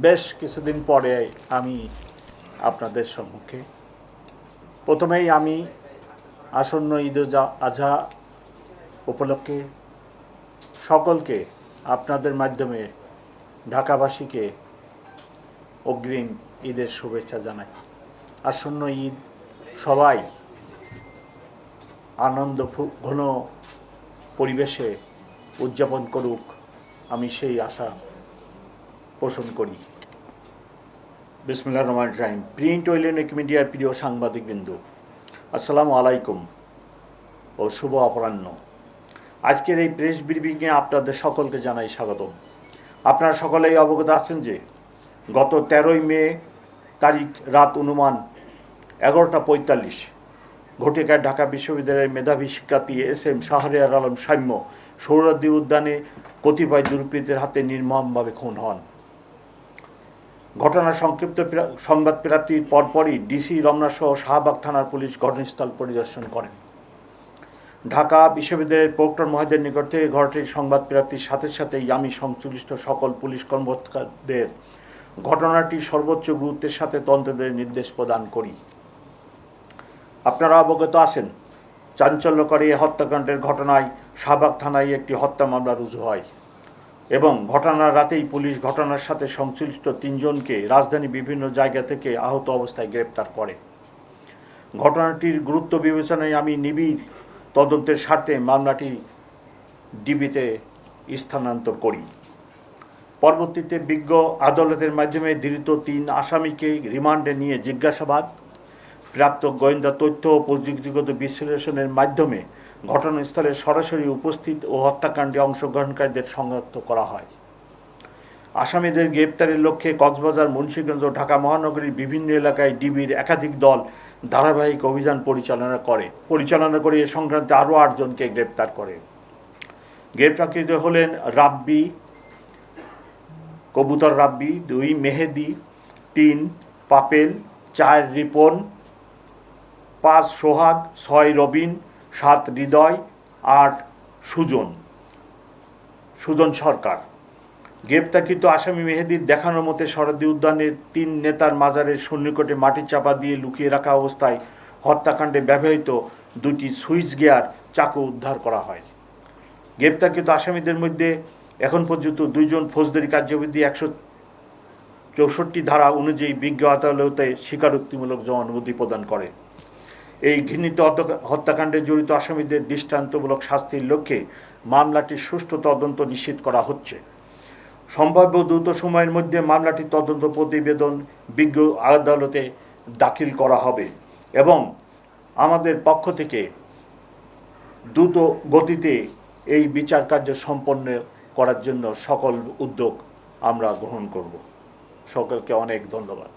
বেশ কিছুদিন পরে আমি আপনাদের সম্মুখে। প্রথমেই আমি আসন্ন ঈদ আজহা উপলক্ষে সকলকে আপনাদের মাধ্যমে ঢাকাবাসীকে অগ্রিম ঈদের শুভেচ্ছা জানাই। আসন্ন ঈদ সবাই আনন্দ ঘন পরিবেশে উদযাপন করুক, আমি সেই আশা পোষণ করি। বিসমুল্লাহ রহমান রাহিম। প্রিন্ট ও ইলেকট্রনিক মিডিয়ার প্রিয় সাংবাদিকবৃন্দ। আসসালামু আলাইকুম ও শুভ অপরাহ্ন। আজকের এই প্রেস ব্রিফিংয়ে আপনাদের সকলকে জানাই স্বাগতম। আপনারা সকলেই অবগত আছেন যে গত তেরোই মে তারিখ রাত অনুমান এগারোটা পঁয়তাল্লিশ ঘটিকায় ঢাকা বিশ্ববিদ্যালয়ের মেধাবী শিক্ষার্থী এস এম শাহরিয়ার আলম সাম্য সৌরদ্দি উদ্যানে কতিপয় দুর্বৃত্তের হাতে নির্মমভাবে খুন হন। ঘটনার সংক্ষিপ্ত সংবাদ প্রাপ্তির পরপরই ডিসি রমনা সহ শাহবাগ থানার পুলিশ ঘটনাস্থল পরিদর্শন করেন। ঢাকা বিশ্ববিদ্যালয়ের প্রক্টর মহোদয়ের নিকট থেকে ঘটনাটির সংবাদ প্রাপ্তির সাথে সাথেই আমি সংশ্লিষ্ট সকল পুলিশ কর্মকর্তাদের ঘটনাটির সর্বোচ্চ গুরুত্বের সাথে তন্ত্রদের নির্দেশ প্রদান করি। আপনারা অবগত আছেন, চাঞ্চল্যকরী এই হত্যাকাণ্ডের ঘটনায় শাহবাগ থানায় একটি হত্যা মামলা রুজু হয়। এবং ঘটনার রাতেই পুলিশ ঘটনার সাথে সংশ্লিষ্ট তিনজনকে রাজধানী বিভিন্ন জায়গা থেকে আহত অবস্থায় গ্রেপ্তার করে। ঘটনাটির গুরুত্ব বিবেচনায় আমি নিবিড় তদন্তের স্বার্থে মামলাটি ডিবিতে স্থানান্তর করি। পরবর্তীতে বিজ্ঞ আদালতের মাধ্যমে ধৃত তিন আসামিকে রিমান্ডে নিয়ে জিজ্ঞাসাবাদ। প্রাপ্ত গোয়েন্দা তথ্য ও প্রযুক্তিগত বিশ্লেষণের মাধ্যমে ঘটনাস্থলে সরাসরি উপস্থিত ও হত্যাকাণ্ডে অংশগ্রহণকারীদের শনাক্ত করা হয়। আসামিদের গ্রেপ্তারের লক্ষ্যে কক্সবাজার, মুন্সিগঞ্জ ও ঢাকা মহানগরীর বিভিন্ন এলাকায় ডিবির একাধিক দল ধারাবাহিক অভিযান পরিচালনা করে। পরিচালনা করে এ সংক্রান্তে আরও আটজনকে গ্রেপ্তার করে। গ্রেপ্তারকৃত হলেন রাব্বি, কবুতর রাব্বি, দুই মেহেদি, তিন পাপেল, চার রিপন, পাঁচ সোহাগ, ছয় রবিন সাত হৃদয়, আট সুজন। সুজন সরকার। গ্রেপ্তারকৃত আসামি মেহেদির দেখানোর মতে শরদী উদ্যানের তিন নেতার মাজারের সন্নিকটে মাটি চাপা দিয়ে লুকিয়ে রাখা অবস্থায় হত্যাকাণ্ডে ব্যবহৃত দুটি সুইচ গিয়ার চাকু উদ্ধার করা হয়। গ্রেপ্তারকৃত আসামিদের মধ্যে এখন পর্যন্ত দুইজন ফৌজদারি কার্যবিধি একশো চৌষট্টি ধারা অনুযায়ী বিজ্ঞ আদালতে স্বীকারোক্তিমূলক জবানবন্দি প্রদান করে। এই ঘৃণিত হত্যাকাণ্ডে জড়িত আসামিদের দৃষ্টান্তমূলক শাস্তির লক্ষ্যে মামলাটির সুষ্ঠু তদন্ত নিশ্চিত করা হচ্ছে। সম্ভাব্য দ্রুত সময়ের মধ্যে মামলাটির তদন্ত প্রতিবেদন বিজ্ঞ আদালতে দাখিল করা হবে এবং আমাদের পক্ষ থেকে দ্রুত গতিতে এই বিচার কার্য সম্পন্ন করার জন্য সকল উদ্যোগ আমরা গ্রহণ করব। সকলকে অনেক ধন্যবাদ।